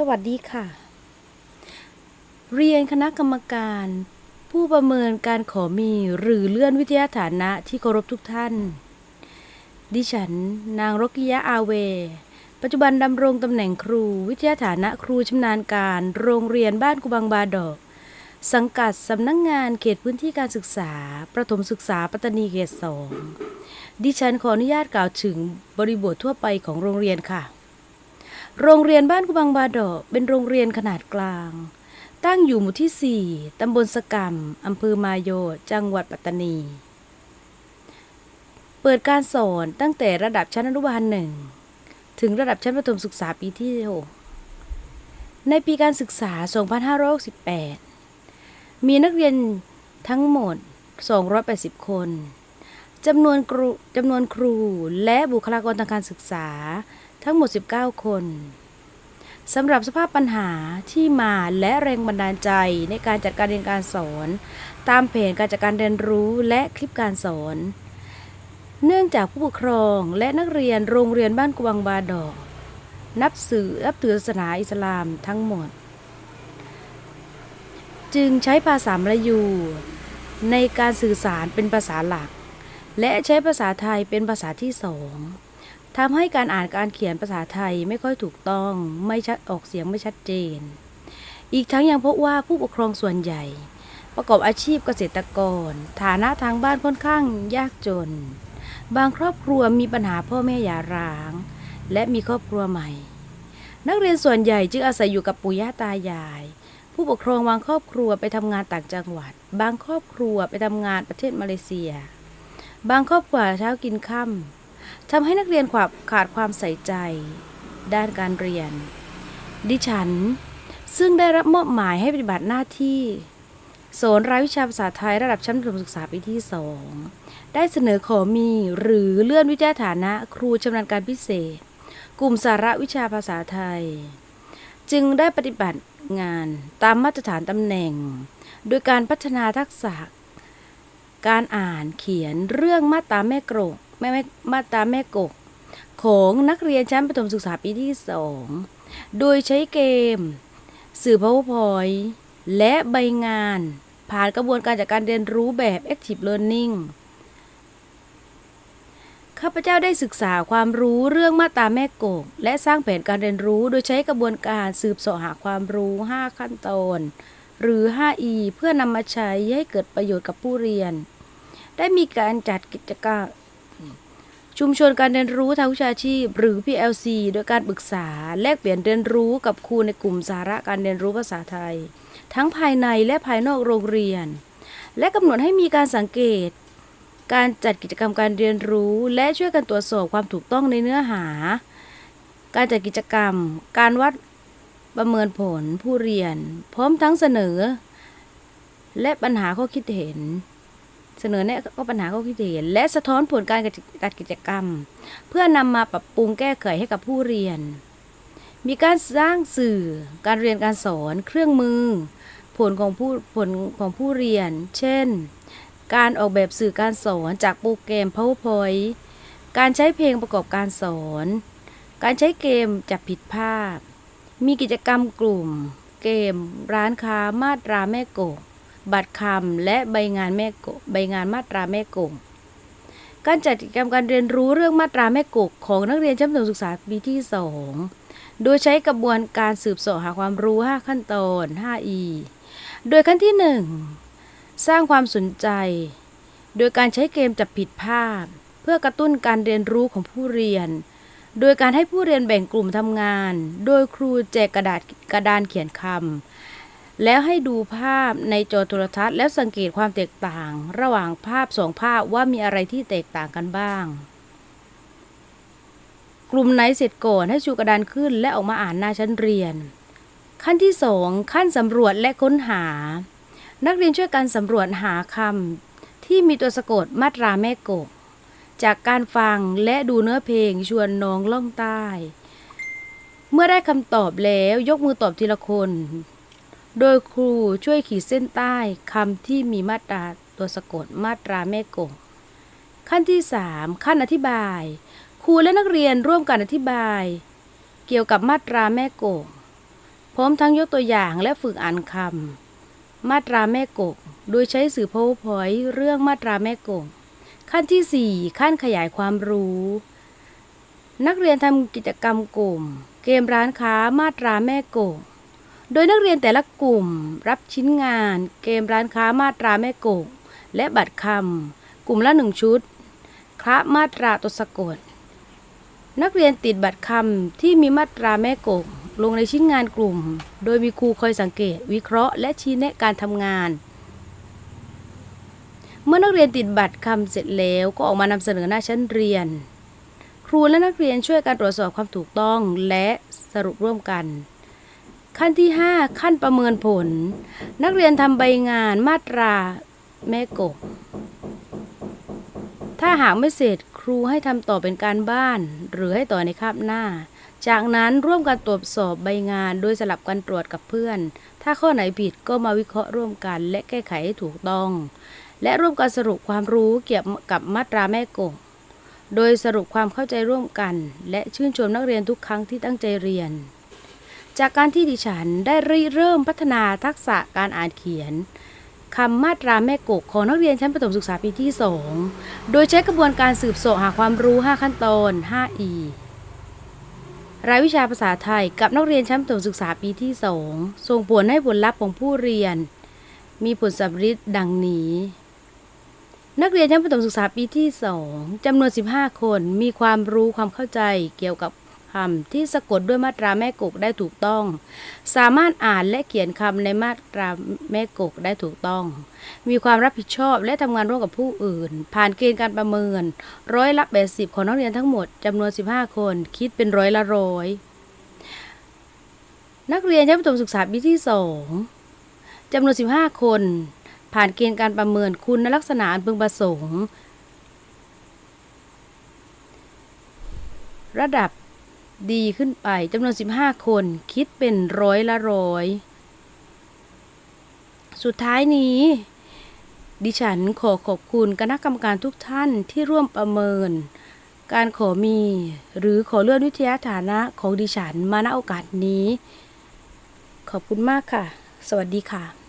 สวัสดีค่ะ เรียนคณะกรรมการ ผู้ประเมินการขอมีหรือเลื่อนวิทยาฐานะที่เคารพทุกท่าน ดิฉัน นางรกิยะอาเว ปัจจุบันดำรงตำแหน่งครูวิทยาฐานะครูชำนาญการ โรงเรียนบ้านกุบังบาดอก สังกัดสำนักงงานเขตพื้นที่การศึกษา ประถมศึกษาปัตตานีเขตสองดิฉันขออนุญาตกล่าวถึงบริบททั่วไปของโรงเรียนค่ะ โรงเรียนบ้านกุบังบาดอกเป็นโรงเรียนขนาดกลาง ตั้งอยู่หมู่ที่ 4 ตำบลสกรรมอำเภอมาโย จังหวัดปัตตานี เปิดการสอนตั้งแต่ระดับชั้นอนุบาลหนึ่ง ถึงระดับชั้นประถมศึกษาปีที่ 6 ในปีการศึกษา 2568 มีนักเรียนทั้งหมด 280 คน จำนวนครูจำนวนครูและบุคลากรทางการศึกษา ทั้งหมด 19 คนสำหรับสภาพปัญหาที่มาและแรงบันดาลใจในการจัดการเรียนการสอน ตามแผนการจัดการเรียนรู้และคลิปการสอน เนื่องจากผู้ปกครองและนักเรียนโรงเรียนบ้านกวางบาดอก นับสื่อนับถือศาสนาอิสลามทั้งหมด จึงใช้ภาษามลายู ในการสื่อสารเป็นภาษาหลัก และใช้ภาษาไทยเป็นภาษาที่สอง ทำให้การอ่านการเขียนภาษาไทยไม่ค่อยถูกต้อง ไม่ชัดออกเสียงไม่ชัดเจน อีกทั้งยังพบว่าผู้ปกครองส่วนใหญ่ ประกอบอาชีพเกษตรกร ฐานะทางบ้านค่อนข้างยากจน บางครอบครัวมีปัญหาพ่อแม่หย่าร้าง และมีครอบครัวใหม่ นักเรียนส่วนใหญ่จึงอาศัยอยู่กับปู่ย่าตายาย ผู้ปกครองบางครอบครัวไปทำงานต่างจังหวัด บางครอบครัวไปทำงานประเทศมาเลเซีย บางครอบครัวเช้ากินค่ำ ทำให้นักเรียนขาดขาดความใส่ใจ ด้านการเรียน ดิฉัน ซึ่งได้รับมอบหมายให้ปฏิบัติหน้าที่สอนรายวิชาภาษาไทยระดับชั้นประถมศึกษาปีที่สองได้เสนอขอมีหรือเลื่อนวิทยาฐานะครูชำนาญการพิเศษ กลุ่มสาระวิชาภาษาไทย จึงได้ปฏิบัติงานตามมาตรฐานตำแหน่ง โดยการพัฒนาทักษะ การอ่านเขียนเรื่องมาตราแม่กรก แม่แม่มาตราแม่กก ของนักเรียนชั้นประถมศึกษาปีที่สองโดยใช้เกม สื่อ PowerPoint และใบงาน ผ่านกระบวนการจากการเรียนรู้แบบ Active Learning ข้าพเจ้าได้ศึกษาความรู้เรื่องมาตราแม่กก และสร้างแผนการเรียนรู้โดยใช้กระบวนการสืบเสาะหาความรู้ 5 ขั้นตอน หรือ 5E เพื่อนำมาใช้ให้เกิดประโยชน์กับผู้เรียน ได้มีการจัดกิจกรรม ชุมชนการเรียนรู้ทางวิชาชีพ หรือ PLC โดยการปรึกษา แลกเปลี่ยนเรียนรู้กับครูในกลุ่มสาระการเรียนรู้ภาษาไทย ทั้งภายในและภายนอกโรงเรียน และกำหนดให้มีการสังเกต การจัดกิจกรรมการเรียนรู้ และช่วยกันตรวจสอบความถูกต้องในเนื้อหา การจัดกิจกรรม การวัดประเมินผลผู้เรียน พร้อมทั้งเสนอ และปัญหาข้อคิดเห็น เสนอแนะก็ปัญหาข้อคิดเห็น และสะท้อนผลการจัดกิจกรรม เพื่อนำมาปรับปรุงแก้ไขให้กับผู้เรียน มีการสร้างสื่อการเรียนการสอนเครื่องมือ ผลของผู้ผลของผู้เรียน เช่น การออกแบบสื่อการสอนจากโปรแกรม PowerPoint การใช้เพลงประกอบการสอน การใช้เกมจับผิดภาพ มีกิจกรรมกลุ่ม เกม ร้านค้ามาตราแม่กก บัตรคำและใบงานแม่กกใบงานมาตราแม่กกการจัดกิจกรรมการเรียนรู้เรื่องมาตราแม่กกของนักเรียนชั้นประถมศึกษาปีที่ 2 โดยใช้กระบวนการสืบเสาะหาความรู้ 5 ขั้นตอน 5E โดยขั้นที่ 1 สร้างความสนใจ โดยการใช้เกมจับผิดภาพ เพื่อกระตุ้นการเรียนรู้ของผู้เรียน โดยการให้ผู้เรียนแบ่งกลุ่มทำงาน โดยครูแจกกระดาษกระดานเขียนคำ แล้วให้ดูภาพในจอโทรทัศน์ แล้วสังเกตความแตกต่าง ระหว่างภาพสองภาพว่ามีอะไรที่แตกต่างกันบ้าง กลุ่มไหนเสร็จก่อนให้ชูกระดานขึ้นและออกมาอ่านหน้าชั้นเรียน ขั้นที่สองขั้นสำรวจและค้นหา นักเรียนช่วยกันสำรวจหาคำที่มีตัวสะกดมาตราแม่กก จากการฟังและดูเนื้อเพลงชวนน้องล่องใต้ เมื่อได้คำตอบแล้วยกมือตอบทีละคน โดยครูช่วยขีดเส้นใต้คำที่มีมาตราตัวสะกดมาตราแม่กงขั้นที่ 3 ขั้นอธิบาย ครูและนักเรียนร่วมกันอธิบาย เกี่ยวกับมาตราแม่กงพร้อมทั้งยกตัวอย่างและฝึกอ่านคำมาตราแม่กกโดยใช้สื่อ powerpoint เรื่องมาตราแม่กกขั้นที่ 4 ขั้นขยายความรู้ นักเรียนทำกิจกรรมกลุ่ม เกมร้านค้ามาตราแม่กก โดยนักเรียนแต่ละกลุ่มรับชิ้นงาน เกมร้านค้ามาตราแม่กกและบัตรคำกลุ่มละหนึ่งชุดคละมาตราตัวสะกด นักเรียนติดบัตรคำที่มีมาตราแม่กกลงในชิ้นงานกลุ่ม โดยมีครูคอยสังเกต วิเคราะห์ และชี้แนะการทำงาน เมื่อนักเรียนติดบัตรคำเสร็จแล้วก็ออกมานำเสนอหน้าชั้นเรียน ครูและนักเรียนช่วยกันตรวจสอบความถูกต้องและสรุปร่วมกัน ขั้นที่ 5 ขั้นประเมินผล นักเรียนทำใบงานมาตราแม่กกถ้าหากไม่เสร็จครูให้ทำต่อเป็นการบ้าน หรือให้ต่อในคาบหน้า จากนั้นร่วมกันตรวจสอบใบงานโดยสลับกันตรวจกับเพื่อน ถ้าข้อไหนผิดก็มาวิเคราะห์ร่วมกันและแก้ไขให้ถูกต้อง และร่วมกันสรุปความรู้เกี่ยวกับมาตราแม่กกโดยสรุปความเข้าใจร่วมกัน และชื่นชมนักเรียนทุกครั้งที่ตั้งใจเรียน จากการที่ดิฉันได้ริเริ่มพัฒนาทักษะการอ่านเขียนคำมาตราแม่กกของนักเรียนชั้นประถมศึกษาปีที่ 2 โดยใช้กระบวนการสืบเสาะหาความรู้ 5 ขั้นตอน 5E รายวิชาภาษาไทยกับนักเรียนชั้นประถมศึกษาปีที่ 2 ส่งผลให้ผลลัพธ์ของผู้เรียน มีผลสำฤทธิ์ดังนี้ นักเรียนชั้นประถมศึกษาปีที่ 2จำนวน 15 คนมีความรู้ความเข้าใจเกี่ยวกับ คำที่สะกดด้วยมาตราแม่กกได้ถูกต้อง สามารถอ่านและเขียนคำในมาตราแม่กกได้ถูกต้อง มีความรับผิดชอบและทำงานร่วมกับผู้อื่น ผ่านเกณฑ์การประเมิน ร้อยละ80ของนักเรียนทั้งหมดจำนวน 15 คน คิดเป็นร้อยละร้อยนักเรียนชั้นประถมศึกษาปีที่2จำนวน 15 คน ผ่านเกณฑ์การประเมินคุณลักษณะอันพึงประสงค์ ระดับ ดีขึ้นไปจำนวน 15 คนคิดเป็นร้อยละร้อย สุดท้ายนี้ ดิฉันขอขอบคุณคณะกรรมการทุกท่านที่ร่วมประเมิน การขอมี หรือขอเลื่อนวิทยาฐานะของดิฉันมาณโอกาสนี้ ขอบคุณมากค่ะ สวัสดีค่ะ